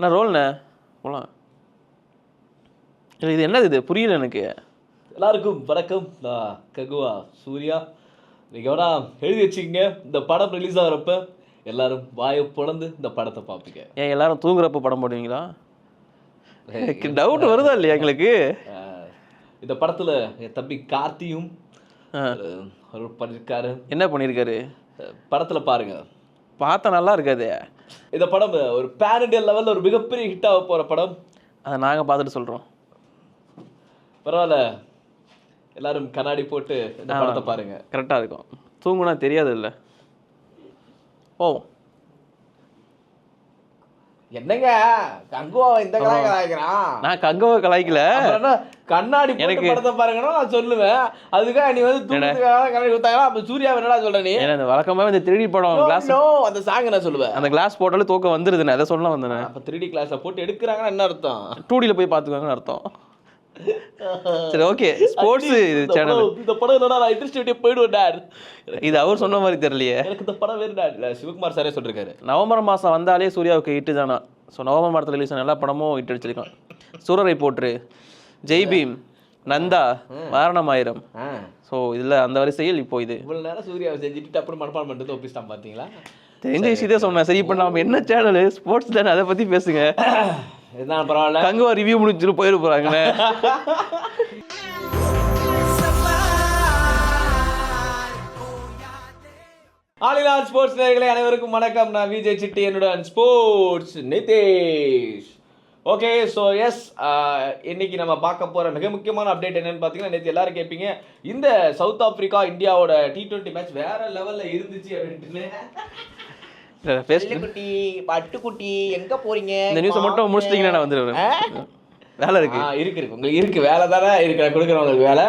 நான் ரோல்ண்ணே போகலாம் இல்லை இது என்னது இது? புரியல எனக்கு. எல்லாருக்கும் வணக்கம். நான் ககுவா சூர்யா. நீங்கள் வேணா எழுதி வச்சுக்கங்க. இந்த படம் ரிலீஸ் ஆகிறப்ப எல்லாரும் வாயை பிளந்து இந்த படத்தை பார்ப்பீங்க. ஏன் எல்லாரும் தூங்குறப்ப படம் போடுவீங்களா? டவுட் வருதா இல்லையா எங்களுக்கு? இந்த படத்தில் என் தம்பி கார்த்தியும் பண்ணியிருக்காரு என்ன பண்ணியிருக்காரு படத்தில் பாருங்க. பார்த்தா நல்லா இருக்காதே இந்த படம் ஒரு பேன் இண்டியா லெவலில் ஒரு மிகப்பெரிய ஹிட் ஆக போகிற படம். அதை நாங்கள் பார்த்துட்டு சொல்கிறோம் பரவாயில்ல. எல்லாரும் கண்ணாடி போட்டு இந்த படத்தை பாருங்க. கரெக்டாக இருக்கும். தூங்குனா தெரியாது இல்லை ஓ என்னங்க? கங்குவா இந்த கலாய் கலாய்க்கிறான். நான் கங்கவை கலாய்க்கல. கண்ணாடி எனக்கு- படத்தை பாருங்கன்னா நான் சொல்லுவேன். அதுக்காக நீ வந்து கண்ணாடி கொடுத்தாங்களா அப்ப சூர்யா என்னடா சொல்ற நீ? இந்த வழக்கமாகவே இந்த திருடி படம் கிளாஸ் அந்த சாங் நான் சொல்லுவேன் அந்த கிளாஸ் போட்டாலும் தூக்கம் வந்துருதுண்ணே அதை சொல்ல வந்தேன் அப்ப த்ரீ டி கிளாஸ்ல போட்டு எடுக்கிறாங்கன்னா என்ன அர்த்தம்? டூடியில் போய் பார்த்துக்கோங்கன்னு அர்த்தம். சரி ஓகே ஸ்போர்ட்ஸ் சேனல் இந்த படம் என்னடா நான் இன்ட்ரெஸ்ட் விட்டே போயிடுவேன் dad. இது அவர் சொன்ன மாதிரி தெரியலையே. எனக்கு இந்த படம் வேறு. இல்ல சிவகுமார் சாரே சொல்லிருக்காரு. நவம்பர் மாதம் வந்தாலே சூர்யாவுக்கு ஹிட்டு தானா? ஸோ நவம்பர் மாதத்தில் ரிலீஸ் ஆன எல்லா படமும் ஹிட் அடிச்சிருக்கான். சூரரை போற்று ஜெய் பீம் நந்தா வாரணமாயிரம் ஆ. ஸோ இதில் அந்த வரிசையில் இப்போ இது. இவ்வளவு நேரம் சூர்யாவை செஞ்சுட்டு அப்புறம் மனப்பாடம் பண்ணிட்டு ஒப்பிச்சிட்டான் பாத்தீங்களா? தெரிஞ்ச விஷயத்தே சொன்னேன் சரி இப்போ நம்ம என்ன சேனல் ஸ்போர்ட்ஸ் தானே அதை பற்றி பேசுங்க. இதுதான் பரவாயில்ல? கங்குவா ரிவ்யூ முடிச்சுட்டு போயிட போகிறாங்கண்ணே ஆலிலான் ஸ்போர்ட்ஸ் நேயர்களே அனைவருக்கும் வணக்கம். நான் விஜய் சிட்டி என்னுடன் sports Nitesh. Okay so yes இன்னைக்கு நம்ம பார்க்க போற மிக முக்கியமான அப்டேட் என்னன்னு பார்த்தீங்கன்னா நேற்று எல்லாரும் கேட்பீங்க இந்த சவுத் ஆப்பிரிக்கா இந்தியாவோட டி டுவெண்ட்டி மேட்ச் வேற லெவல்ல இருந்துச்சு அப்படின்ட்டு குட்டி பட்டுக்குட்டி எங்க போறீங்க? இந்த நியூஸை மட்டும் முடிச்சிட்டிங்கன்னா நான் வந்துடுவேன். வேலை இருக்கு. இருக்கு இருக்கு. உங்களுக்கு இருக்கு வேலை தானே இருக்கு. கொடுக்குறேன் உங்களுக்கு வேலை.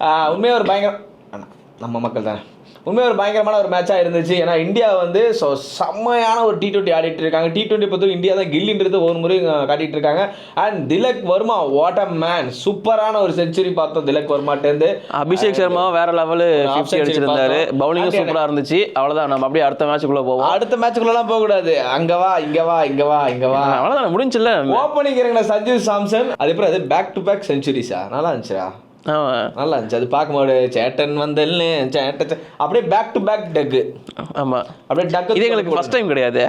ஆ, உண்மையா ஒரு பயங்கர ஆனா, நம்ம மக்கள் தானே. உண்மையாக ஒரு பயங்கரமான ஒரு மேட்சாக இருந்துச்சு. ஏன்னா இந்தியா வந்து ஸோ செம்மையான ஒரு டி டுவெண்ட்டி ஆடிட்டு இருக்காங்க. டி டுவெண்ட்டி பொறுத்தவரை இந்தியா தான் கில்லின்றது ஒரு முறை காட்டிட்டு இருக்காங்க. And Tilak Varma what a man சூப்பரான ஒரு செஞ்சுரி பார்த்தோம் திலக் வர்மாட்டேருந்து அபிஷேக் சர்மா வேற லெவலு ஃபிஃப்டி அடிச்சிருந்தாரு. பவுலிங்கும் சூப்பராக இருந்துச்சு. அவ்வளோதான் நம்ம அப்படியே அடுத்த மேட்சுக்குள்ளே போவோம். அடுத்த மேட்சுக்குள்ளலாம் போகக்கூடாது அங்க வா இங்க வா இங்க வா இங்க வா. அவ்வளோதான் முடிஞ்சுல்ல. ஓப்பனிங் இறங்கின சஞ்சு சாம்சன். அது அப்புறம் அது பேக் டு பேக் செஞ்சுரிஸா நல்லா இருந்துச்சா நல்லா இருந்துச்சு. அது பார்க்கும்போது சேட்டன் வந்தல்னு சேட்ட அப்படியே பேக் டு பேக் டக்கு ஆமாம் அப்படியே டக்கு இது எங்களுக்கு ஃபர்ஸ்ட் டைம் கிடையாது.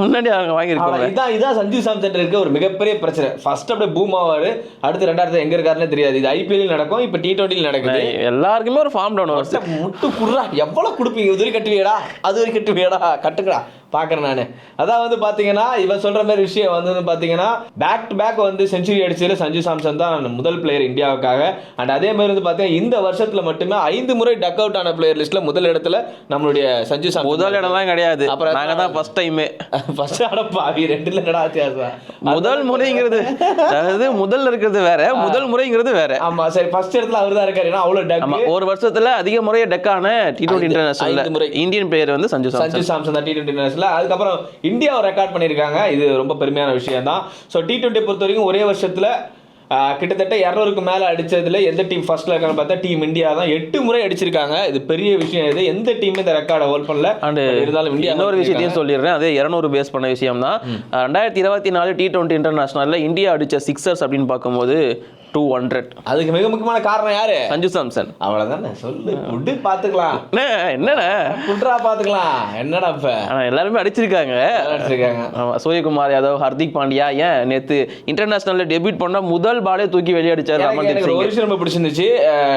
முன்னாடி அவங்க வாங்கியிருக்கோம் ஆனா, இதான் இதான் சஞ்சு சாம்சன் இருக்க ஒரு மிகப்பெரிய பிரச்சனை. ஃபர்ஸ்ட் அப்படியே பூம் ஆவாரு. அடுத்து ரெண்டாயிரத்து எங்க இருக்காருன்னு தெரியாது. இது ஐபிஎல் நடக்கும் இப்போ டி டுவெண்ட்டியில் நடக்குது. எல்லாருக்குமே ஒரு ஃபார்ம் டவுன் ஒருத்த முட்டு குடுறா எவ்வளவு கொடுப்பீங்க? இது வரைக்கும் கட்டுவியடா. அது வரைக்கும் கட்டுவியடா. கட்டுக்கடா பார்க்குறேன் நான். அதான் வந்து பார்த்தீங்கன்னா இவன் சொல்ற மாதிரி விஷயம் வந்து பார்த்தீங்கன்னா பேக் டு பேக் வந்து செஞ்சுரி அடிச்சதுல சஞ்சு சாம்சன் தான் முதல் பிளேயர் இந்தியாவுக்காக. அண்ட் அதே மாதிரி வந்து பார்த்தீங்கன்னா இந்த வருஷத்துல மட்டுமே ஐந்து முறை டக் அவுட் ஆன பிளேயர் லிஸ்ட்ல முதல் இடத்துல நம்மளுடைய சஞ்சு சாம்சன். முதல் இடம்லாம் கிடையாது. அப்புறம் நாங்கள் தான் ஃபர்ஸ்ட் டைமு ஃபர்ஸ்ட் அடப்பாவி ரெண்டுல என்னடா வித்தியாசம்? முதல் முறைங்கிறது அதாவது முதல்ல இருக்கிறது வேற முதல் முறைங்கிறது வேற. ஆமா சரி ஃபர்ஸ்ட் இடத்துல அவர் தான் இருக்காரு ஏன்னா ஆமா டக் ஒரு வருஷத்துல அதிக முறையை டெக்கான டி டுவெண்ட்டி இன்டர்நேஷனல் முறை. இந்தியன் பிளேயர் வந்து சஞ்சு சாம்சன் சஞ்சு சாம்சன். தான் டி டுவெண்ட்டி நேஷனல் அதுக்கப்புறம் இந்தியாவை ரெக்கார்ட் பண்ணியிருக்காங்க. இது ரொம்ப பெருமையான விஷயம் தான் ஸோ டி டுவெண்ட்டி பொறுத்த வரைக்கும் ஒரே வருஷத்துல கிட்டத்தட்ட இரநூறுக்கு மேல அடிச்சதுல எந்த டீம் ஃபர்ஸ்ட்ல இருக்காங்கன்னு பார்த்தா டீம் இந்தியா தான். எட்டு முறை அடிச்சிருக்காங்க. இது பெரிய விஷயம். இது எந்த டீம் இந்த ரெக்கார்டை ஹோல்ட் பண்ணல. அண்ட் இருந்தாலும் இந்தியா இன்னொரு விஷயத்தையும் சொல்லிடுறேன். அதே இரநூறு பேஸ் பண்ண விஷயம் தான் ரெண்டாயிரத்தி இருபத்தி நாலு டி டுவெண்ட்டி இன்டர்நேஷனலில் இந்தியா அடிச்ச சிக்ஸர்ஸ் அப்படின்னு பார்க்கும்போது டூ ஹண்ட்ரட் அதுக்கு மிக முக்கியமான காரணம் யாரு? சஞ்சு சாம்சன். அவ்வளவுதானே? சொல்லு ஃபுட்டு பாத்துக்கலாம் என்ன என்னண்ணே ஃபுட்ரா பாத்துக்கலாம் என்னடா இப்ப? ஆனா எல்லாருமே அடிச்சிருக்காங்க. அடிச்சிருக்காங்க. ஆமா, சூரியகுமார் யாதவ் ஹர்திக் பாண்டியா ஏன் நேத்து இன்டர்நேஷனல்ல டெபியூட் பண்ண முதல் பாலே தூக்கி வெளியே அடிச்சாரு எனக்கு- ரமன்தீப் எனக்கு ஒரு சிங் விஷயம் ரொம்ப பிடிச்சிருந்துச்சு.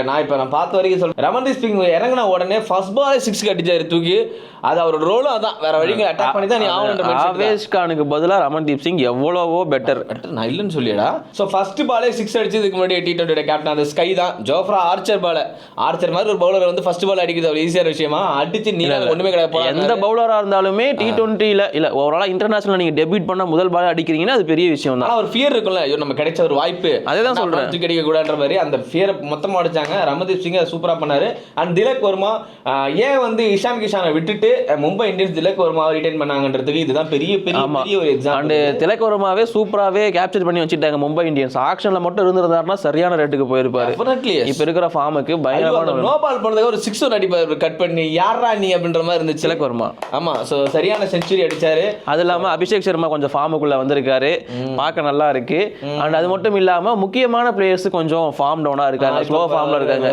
நான் இப்போ நான் பார்த்த வரைக்கும் சொல்றேன். ரமன்தீப் சிங் இறங்கின உடனே ஃபர்ஸ்ட் பாலே சிக்ஸ் அடிச்சாரு தூக்கி. அது அவரோட ரோலும் அதான். வேற வழிங்க அட்டாக் பண்ணி தான் நீ ஆகணுன்ற ஆவேஷ் கானுக்கு பதிலா ரமன்தீப் சிங் எவ்வளவோ பெட்டர் நான் இல்லைன்னு சொல்லியடா. ஸோ ஃபர்ஸ்ட் பாலே சிக்ஸ் அடிச்சதுக்கு முன்னாடி டி கேப்டன் அந்த ஸ்கை தான். ஜோஃப்ரா ஆர்ச்சர் பால ஆர்ச்சர் மாதிரி ஒரு பவுலர் வந்து ஃபர்ஸ்ட் பால் அடிக்கிறது அவ்வளோ ஈஸியான விஷயமா? அடிச்சு நீ ஒண்ணுமே கிடையாது. எந்த பவுலரா இருந்தாலுமே டி டுவெண்ட்டில இல்ல ஓவராலா இன்டர்நேஷனல் நீங்க டெபியூட் பண்ண முதல் பால் அடிக்கிறீங்கன்னா அது பெரிய விஷயம் தான். ஒரு ஃபியர் இருக்கும்ல. ஐயோ நம்ம கிடைச்ச ஒரு வாய்ப்பு. அதேதான் நான் சொல்றேன். தூக்கி அடிக்க கூடாதுன்ற மாதிரி அந்த ஃபியரை மொத்தமா அடிச்சாங்க. ரமதீப் சிங் அதை சூப்பரா பண்ணாரு. அண்ட் திலக் வர்மா ஏன் வந்து இஷான் கிஷானை விட்டுட்டு மும்பை இந்தியன்ஸ் திலக் வர்மாவை ரிட்டைன் பண்ணாங்கன்றதுக்கு இதுதான் பெரிய பெரிய பெரிய ஒரு அண்ட் எக்ஸாம்பிள் திலக் வர்மாவே சூப்பராவே கேப்சர் பண்ணி வச்சுட்டாங்க மும்பை இந்தியன்ஸ். ஆக்ஷன்ல மட்டும் இருந்திருந்தாரு இருந்தாருன்னா சரியான ரேட்டுக்கு போயிருப்பாரு. இப்ப இருக்கிற ஃபார்முக்கு பயங்கரமான நோ பால் போனதுக்கு ஒரு சிக்ஸ் ஒன் அடிப்பார் கட் பண்ணி யாரா நீ? அப்படின்ற மாதிரி இருந்துச்சு. திலக் வர்மா? ஆமா ஸோ சரியான செஞ்சுரி அடிச்சாரு. அது இல்லாம அபிஷேக் சர்மா கொஞ்சம் ஃபார்முக்குள்ள வந்திருக்காரு. பார்க்க நல்லா இருக்கு. அண்ட் அது மட்டும் இல்லாம முக்கியமான பிளேயர்ஸ் கொஞ்சம் ஃபார்ம் டவுனா இருக்காங்க. ஸ்லோ ஃபார்ம்ல இருக்காங்க.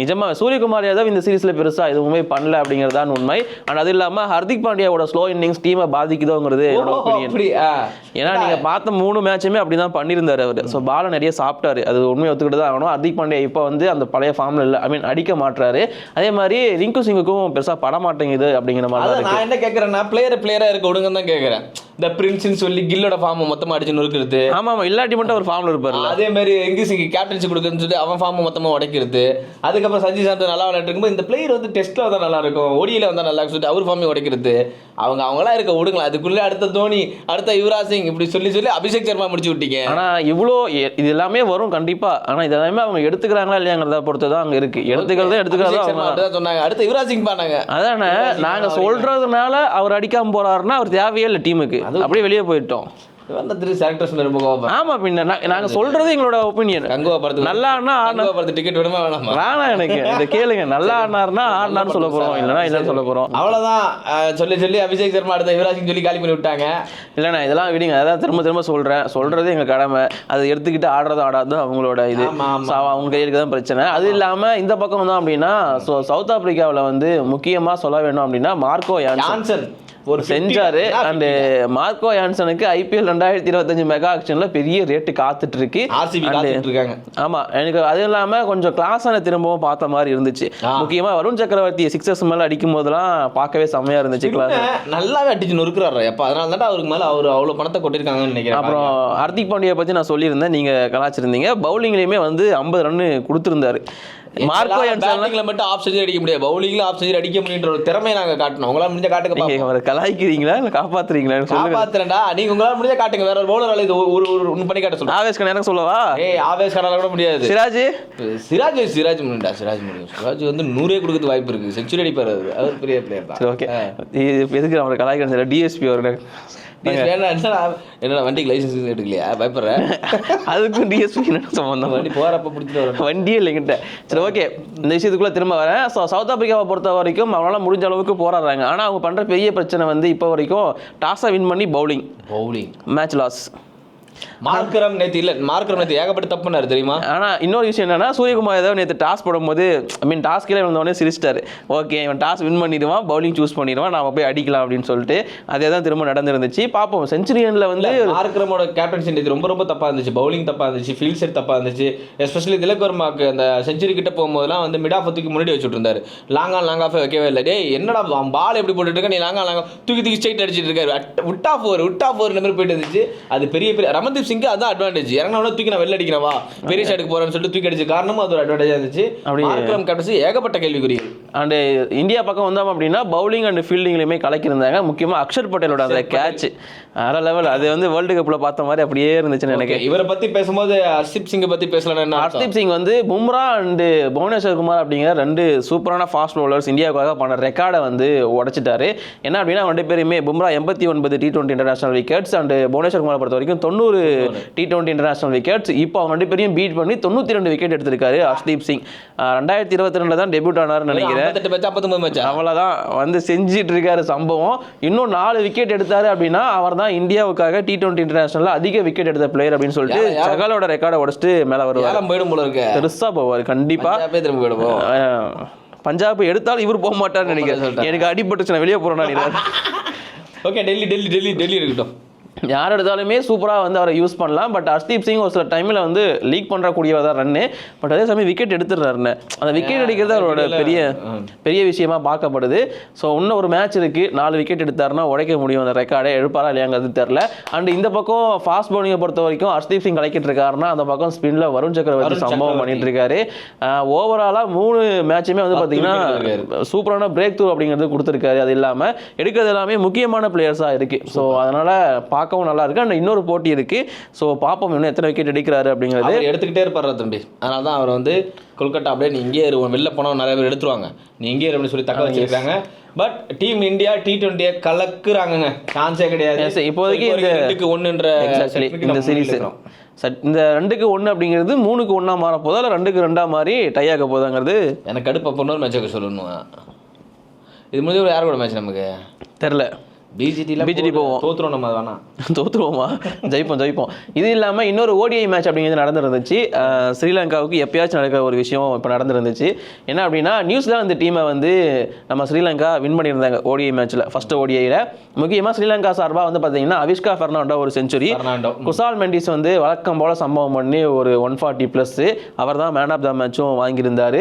நிஜமா சூரியகுமார் யாதவ் இந்த சீரிஸ்ல பெருசா எதுவுமே பண்ணல அப்படிங்கிறது தான் உண்மை. அண்ட் அது இல்லாம ஹர்திக் பாண்டியாவோட ஸ்லோ இன்னிங்ஸ் டீமை பாதிக்குதோங்கிறது என்னோட ஒப்பீனியன். ஏன்னா நீங்க பார்த்த மூணு மேட்சுமே அப்படிதான் பண்ணியிருந்தாரு அவர். ஸோ பாலை நிறைய சாப்பிட்டாரு. அது உண்மையை ஒத்துக்கிட்டு தான் ஆகணும். ஹர்திக் பாண்டியா இப்போ வந்து அந்த பழைய ஃபார்ம்ல இல்லை ஐ மீன் அடிக்க மாட்டாரு அதே மாதிரி ரிங்கு சிங்குக்கும் பெருசா பட மாட்டேங்குது அப்படிங்கிற மாதிரி நான் என்ன கேட்கறேன்னா பிளேயர் பிளேயரா இருக்க விடுங்கன்னு தான் கேட்கறேன் இந்த பிரின்ஸ்னு சொல்லி கில்லோட ஃபார்ம் மொத்தமா அடிச்சு நொறுக்கிறது. ஆமா ஆமா. இல்லாட்டி மட்டும் அவர் ஃபார்ம்ல இருப்பாரு அதே மாதிரி எங்க சிங்கி கேப்டன்சி கொடுக்குறதுன்னு சொல்லி அவன் ஃபார்ம் மொத்தமா உடைக்கிறது. அதுக்கப்புறம் சஞ்சய் சாந்தர் நல்லா விளையாட்டு இருக்கும்போது இந்த பிளேயர் வந்து டெஸ்ட்ல வந்தா நல்லா இருக்கும். ஒடியில வந்தா நல்லா சொல்லிட்டு அவர் ஃபார்மே உடைக்கிறது. அவங்க அவங்களா இருக்க விடுங்களா அதுக்குள்ள அடுத்த தோனி அடுத்த யுவராஜ் சிங் இப்படி சொல்லி சொல்லி அபிஷேக் சர்மா முடிச்சு விட்டீங்க. ஆனா இவ்வளோ இது எல்லாமே வரும் கண்டிப்பா. ஆனா இது எல்லாமே அவங்க எடுத்துக்கிறாங்களா இல்லையாங்கிறத பொறுத்து தான் அங்க இருக்கு. எடுத்துக்கிறதும் எடுத்துக்கிறதும் அபிஷேக் அவங்க சர்மா தான். தான் சொன்னாங்க. அடுத்த யுவராஜ் சிங் பண்ணாங்க அதானே நாங்க சொல்றதுனால அவர் அடிக்காம போறாருன்னா அவர் தேவையே இல்லை டீமுக்கு அப்படியே வெளியே போயிட்டோம். அந்த திரு ரொம்ப கோபம் ஆமா பின்ன நாங்க சொல்றது எங்களோட ஒப்பீனியன் கங்குவா படத்துக்கு நல்லா ஆடினா கங்குவா படத்துக்கு டிக்கெட் வேணுமா வேணாமா? வேணாம் எனக்கு. இதை கேளுங்க. நல்லா ஆடினாருன்னா ஆடினான்னு சொல்ல போறோம். இல்லைன்னா இல்லைன்னு சொல்ல போறோம். அவ்வளவுதான். சொல்லி சொல்லி அபிஷேக் சர்மா அடுத்த யுவராஜ் சொல்லி காலி பண்ணி விட்டாங்க. இல்லைண்ணா இதெல்லாம் விடுங்க. அதான் திரும்ப திரும்ப சொல்றேன். சொல்றது எங்க கடமை. அதை எடுத்துக்கிட்டு ஆடுறதும் ஆடாதும் அவங்களோட இது. அவங்க கையில தான் பிரச்சனை. அது இல்லாம இந்த பக்கம் வந்தோம் அப்படின்னா சவுத் ஆப்பிரிக்காவில் வந்து முக்கியமா சொல்ல வேணும் அப்படின்னா மார்க்கோ யான்சன். ஒரு செஞ்சாரு. அண்ட் மார்க்கோ யான்சனுக்கு ஐபிஎல் ரெண்டாயிரத்தி இருபத்தஞ்சு மெகா ஆக்ஷன்ல பெரிய ரேட்டு காத்துட்டு இருக்கு இருக்காங்க ஆமா எனக்கு அது இல்லாம கொஞ்சம் கிளாஸான திரும்பவும் பார்த்த மாதிரி இருந்துச்சு. முக்கியமா வருண் சக்கரவர்த்தி சிக்ஸஸ் மேல அடிக்கும் போதெல்லாம் பார்க்கவே செம்மையா இருந்துச்சு கிளாஸ் நல்லாவே அடிச்சு நொறுக்குறாரு எப்ப அதனால தான் அவருக்கு மேல அவர் அவ்வளவு பணத்தை கொட்டிருக்காங்கன்னு நினைக்கிறேன். அப்புறம் ஹர்திக் பாண்டியா பத்தி நான் சொல்லியிருந்தேன். நீங்க கலாச்சிருந்தீங்க. பவுலிங்லயுமே வந்து ஐம்பது ரன் கொடுத்துருந்தாரு. மார்க்கோ பேட்டிங்ல மட்டும் ஆஃப் செஞ்சு அடிக்க முடியாது. பவுலிங்ல ஆஃப் செஞ்சு அடிக்க முடியுன்ற ஒரு திறமையை நாங்க காட்டணும். உங்களால முடிஞ்ச காட்டுங்க நீங்க. அவரை கலாய்க்கிறீங்களா இல்ல காப்பாத்துறீங்களா? காப்பாத்துறேன்டா. நீங்க உங்களால முடிஞ்ச காட்டுங்க. வேற ஒரு பவுலர் இது ஒரு ஒரு ஒன்று பண்ணி காட்ட சொல்லுங்க ஆவேஷ்க்கு நேரம் சொல்லவா? ஏய் ஆவேஸ் காட்டால கூட முடியாது. சிராஜ்? சிராஜ் சிராஜ் முடியும்டா. சிராஜ் முடியும். சிராஜ் வந்து நூறே கொடுக்கறது வாய்ப்பு இருக்கு. செஞ்சுரி அடிப்பாரு அவரு. பெரிய பிளேயர் தான். ஓகே எதுக்கு அவரை கலாய்க்கிறேன் சார் டிஎஸ்பி அவர்கள் என்னடா வண்டிக்கு லைசன்ஸ் எடுக்கலையா? பயப்படுறேன் அதுக்கும் டிஎஸ்பி என்ன சம்பந்தம்? வண்டி போறப்ப பிடிச்சிட்டு வரணும். வண்டியே இல்லைங்கிட்ட சரி ஓகே இந்த விஷயத்துக்குள்ள திரும்ப வரேன். ஸோ சவுத் ஆப்பிரிக்காவை பொறுத்த வரைக்கும் அவங்களால முடிஞ்ச அளவுக்கு போராடுறாங்க. ஆனால் அவங்க பண்ற பெரிய பிரச்சனை வந்து இப்போ வரைக்கும் டாஸை வின் பண்ணி bowling bowling match loss Markram நேத்து இல்ல மார்க்கரம் நேத்து ஏகப்பட்ட தப்பு பண்ணாரு தெரியுமா? ஆனா இன்னொரு விஷயம் என்னன்னா சூரியகுமார் யாதவ் நேற்று டாஸ் போடும்போது ஐ மீன் டாஸ் கீழே வந்தோடனே சிரிச்சிட்டாரு. ஓகே இவன் டாஸ் வின் பண்ணிடுவான் பவுலிங் சூஸ் பண்ணிடுவான் நாம போய் அடிக்கலாம் அப்படின்னு சொல்லிட்டு அதே தான் திரும்ப நடந்திருந்துச்சு. பார்ப்போம் செஞ்சுரியனில் வந்து மார்க்கரமோட கேப்டன்சி நேத்து ரொம்ப ரொம்ப தப்பா இருந்துச்சு. பவுலிங் தப்பா இருந்துச்சு ஃபீல்ட் செட் தப்பா இருந்துச்சு. எஸ்பெஷலி திலக் வர்மாக்கு அந்த செஞ்சுரி கிட்ட போகும்போதெல்லாம் வந்து மிட் ஆஃப் தூக்கி முன்னாடி வச்சுட்டு இருந்தாரு லாங் ஆன் லாங் ஆஃப் வைக்கவே இல்லை. டேய் என்னடா பால் எப்படி போட்டுட்டு இருக்க நீ லாங் ஆன் லாங் தூக்கி தூக்கி ஸ்ட்ரைட் அடிச்சிட்டு இருக்காரு. Wide off over wide off over மாதிரி போயிட்டு இருந்துச்சு. அது பெரிய பெரிய ரமன்தீப் சிங்க்கு அதான் அட்வான்டேஜ் இறங்கினவன தூக்கி நான் வெளில அடிக்கிறவா பெரிய ஷாட்டுக்கு போறேன்னு சொல்லிட்டு தூக்கி அடிச்ச காரணமும் அது ஒரு அட்வான்டேஜ் இருந்துச்சு. அப்படி- மார்க்கரம் கேப்டன்சி ஏகப்பட்ட கேள்விக்குறி. அண்டு இந்தியா பக்கம் வந்தோம் அப்படின்னா பவுலிங் அண்ட் ஃபீல்டிங்லையுமே கலக்கியிருந்தாங்க. முக்கியமாக அக்ஷர் பட்டேலோட அந்த கேட்ச் வேற லெவல் அது வந்து வேர்ல்டு கப்பில் பார்த்த மாதிரி அப்படியே இருந்துச்சுன்னு எனக்கு இவரை பத்தி பேசும்போது ஹர்ஷிப் சிங்கை பத்தி பேசலாம்? ஹர்தீப் சிங் வந்து பும்ரா அண்டு புவனேஸ்வர் குமார் அப்படிங்கிற ரெண்டு சூப்பரான ஃபாஸ்ட் பவுலர்ஸ் இந்தியாவுக்காக பண்ண ரெக்கார்டை வந்து உடைச்சிட்டாரு. என்ன அப்படின்னா ரெண்டு பேருமே பும்ரா எண்பத்தி ஒன்பது T twenty international wickets and Bhuvneshwar Kumar பொறுத்த வரைக்கும் தொண்ணூறு டி டுவெண்ட்டி இன்டர்நேஷனல் விக்கெட்ஸ் இப்போ அவங்க ரெண்டு பேரையும் பீட் பண்ணி தொண்ணூற்றி ரெண்டு விக்கெட் எடுத்திருக்காரு ஹர்ஷ்தீப் சிங். ரெண்டாயிரத்தி இருபத்தி ரெண்டில் தான் டெபியூட் ஆனார்னு நினைக்கிறேன். ஐம்பத்தெட்டு மேட்ச் ஐம்பத்தொம்பது மேட்ச் அவ்வளோதான் வந்து செஞ்சிட்டு இருக்காரு சம்பவம். இன்னும் நாலு விக்கெட் எடுத்தாரு அப்படின்னா அவர் தான் இந்தியாவுக்காக டி டுவெண்ட்டி இன்டர்நேஷனல் அதிக விக்கெட் எடுத்த பிளேயர் அப்படின்னு சொல்லிட்டு? சகலோட ரெக்கார்டை உடச்சிட்டு மேலே வருவார். போயிடும் போல இருக்கு. பெருசா போவார் கண்டிப்பா. பஞ்சாபே திரும்ப போயிடுவோம். பஞ்சாப் எடுத்தாலும் இவர் போக மாட்டார்னு நினைக்கிறேன். எனக்கு அடிபட்டுச்சு நான் வெளியே போறேன் ஓகே டெல்லி டெல்லி டெல்லி டெல்லி இருக்கட்டும். யார் எடுத்தாலுமே சூப்பரா வந்து அவரை யூஸ் பண்ணலாம். பட் ஹர்ஷ்தீப் சிங் ஒரு சில டைம்ல வந்து லீக் பண்றக்கூடியவர் தான் ரன்னு பட் அதே சமயம் விக்கெட் எடுத்துடுறாருன்னு. அந்த விக்கெட் அடிக்கிறது அவரோட பெரிய பெரிய விஷயமா பார்க்கப்படுது. ஸோ இன்னும் ஒரு மேட்ச் இருக்கு. நாலு விக்கெட் எடுத்தாருன்னா உடைக்க முடியும். அந்த ரெக்கார்டை எழுப்பாரா இல்லையாங்கிறது தெரில அண்ட் இந்த பக்கம் ஃபாஸ்ட் பவுலிங்கை பொறுத்த வரைக்கும் ஹர்ஷ்தீப் சிங் கலக்கிட்டு இருக்காருன்னா அந்த பக்கம் ஸ்பின்ல வருண் சக்கரவர்த்தி சம்பவம். பண்ணிட்டு இருக்காரு ஓவராலா மூணு மேட்சுமே வந்து wicket சூப்பரான பிரேக் த்ரூ அப்படிங்கிறது கொடுத்துருக்காரு. அது இல்லாம எடுக்கிறது எல்லாமே முக்கியமான பிளேயர்ஸா இருக்கு. ஸோ அதனால பார்க்கவும் நல்லா இருக்கு. அண்ட் இன்னொரு போட்டி இருக்கு. ஸோ பார்ப்போம் இன்னும் எத்தனை விக்கெட் எடுக்கிறாரு அப்படிங்கிறது. எடுத்துக்கிட்டே இருப்பாரு தம்பி அதனால தான் அவர் வந்து கொல்கட்டா அப்படியே நீ இங்கே இரு உன் வெளில போனால் நிறைய பேர் எடுத்துருவாங்க. நீ இங்கே அப்படின்னு சொல்லி தக்க வச்சிருக்காங்க. பட் டீம் இந்தியா டி டுவெண்ட்டியை கலக்குறாங்கங்க. சான்ஸே கிடையாது. இப்போதைக்கு இப்போ இந்த- ரெண்டுக்கு ஒன்றுன்ற இந்த சீரிஸ் இந்த ரெண்டுக்கு ஒன்று அப்படிங்கிறது மூணுக்கு ஒன்றா மாற போதா இல்லை ரெண்டுக்கு ரெண்டா மாறி டை ஆக போதாங்கிறது? எனக்கு கடுப்பு அப்போ இன்னொரு மேட்ச் சொல்லணும்? இது முடிஞ்ச யார் கூட மேட்ச் நமக்கு? தெரில பிஜிடியில் BGT போவோம். தோத்துறோம் நம்ம வேணாம் தோத்துருவோமா? ஜெயிப்போம் ஜெயிப்போம். இது இல்லாமல் இன்னொரு ஓடிஐ மேட்ச் அப்படிங்கிறது நடந்துருந்துச்சு. ஸ்ரீலங்காவுக்கு எப்பயாச்சும் நடக்கிற ஒரு விஷயம் இப்போ நடந்துருந்துச்சு. என்ன அப்படின்னா நியூசிலாந்து டீமை வந்து நம்ம ஸ்ரீலங்கா வின் பண்ணியிருந்தாங்க ஓடிஐ மேட்ச்சில் ஃபர்ஸ்ட் ஓடிஐயில் முக்கியமாக ஸ்ரீலங்கா சார்பாக வந்து பார்த்தீங்கன்னா அவிஷ்கா ஃபெர்னாண்டோ ஒரு செஞ்சுரி குசால் மெண்டிஸ் வந்து வழக்கம் போல் சம்பவம் பண்ணி ஒரு ஒன் ஃபார்ட்டி ப்ளஸ்ஸு அவர் தான் மேன் ஆஃப் த மேட்சும் வாங்கியிருந்தார்.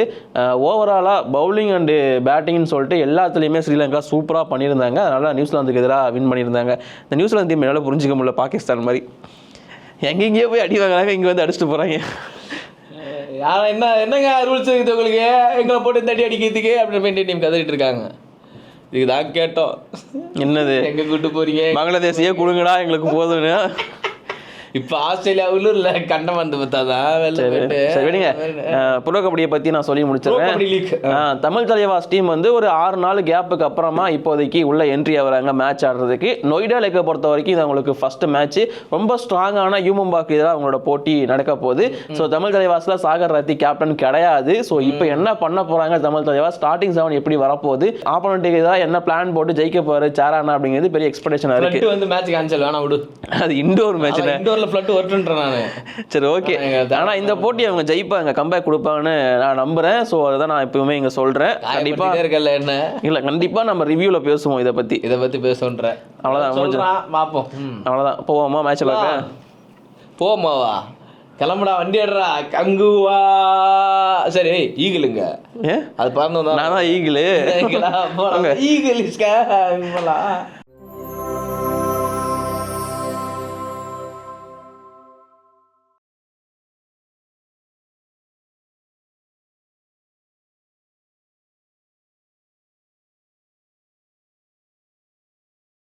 ஓவராலாக பவுலிங் அண்டு பேட்டிங்னு சொல்லிட்டு எல்லாத்துலேயுமே ஸ்ரீலங்கா சூப்பராக பண்ணியிருந்தாங்க. அதனால் நியூசிலாந்துக்கு எதிராக வின் பண்ணியிருந்தாங்க. இந்த நியூசிலாந்து டீம் என்னால் புரிஞ்சிக்க முடியல பாகிஸ்தான் மாதிரி. எங்கெங்கேயோ போய் அடி வாங்குறாங்க இங்கே வந்து அடிச்சுட்டு போகிறாங்க யாரா என்ன என்னங்க ரூல்ஸ் இருக்குது உங்களுக்கு? எங்களை போட்டு தட்டி அடிக்கிறதுக்கு அப்படின்னு மெயின்டைன் டீம் கதறிட்டு இருக்காங்க. இதுக்கு தான் கேட்டோம். என்னது? எங்க கூட்டு போறீங்க? பங்களாதேஷையே கொடுங்கடா எங்களுக்கு போதும்னு. இப்போ ஆஸ்திரேலியா உள்ளூர்ல கண்டம் வந்து பார்த்தாதான் சரி விடுங்க. கபடியை பற்றி நான் சொல்லி முடிச்சிடுறேன். ஆ, தமிழ் தலைவாஸ் டீம் வந்து ஒரு ஆறு நாள் கேப்புக்கு அப்புறமா இப்போதைக்கு உள்ள என்ட்ரி ஆகுறாங்க மேட்ச் ஆடுறதுக்கு. நொய்டா லேக்கை பொறுத்த வரைக்கும் இது அவங்களுக்கு ஃபர்ஸ்ட் மேட்ச் ரொம்ப ஸ்ட்ராங்கான யூமம்பாக்கு எதிராக அவங்களோட போட்டி நடக்க போகுது. ஸோ தமிழ் தலைவாஸில் சாகர் ரத்தி கேப்டன் கிடையாது. ஸோ இப்போ என்ன பண்ண போறாங்க தமிழ் தலைவாஸ்? ஸ்டார்டிங் செவன் எப்படி வரப்போகுது? ஆப்போனண்ட்டுக்கு எதிராக என்ன பிளான் போட்டு ஜெயிக்க போறாரு? சேரானா அப்படிங்கிறது பெரிய எக்ஸ்பெக்டேஷனாக இருக்கு. வந்து மேட்ச் கேன்சல் வேணாம் விடு. அது இண்டோர் மேட்ச்ல இண்டோர்ல ஃப்ளட் வரட்டுன்றேன் நானு. சரி ஓகே ஆனா இந்த போட்டி அவங்க ஜெயிப்பாங்க கம்பேக் கொடுப்பாங்கன்னு நான் நம்புறேன். ஸோ அதுதான் நான் எப்பவுமே இங்க சொல்றேன். கண்டிப்பா கண்டிப்பா இருக்கல என்ன? இல்ல கண்டிப்பா நம்ம ரிவ்யூல பேசுவோம் இதை பத்தி. இத பத்தி பேசுன்ற அவ்வளவுதான், முடிஞ்சது. சொல்றான் பாப்போம். ம். அவ்வளவுதான். போவோமா மேட்ச்ல போமாவா கிளம்புடா வண்டி எடுறா. கங்குவா சரி ஈகிளுங்க அது பறந்து நான் தான் ஈகிளு ஈகிளா? இஸ்கா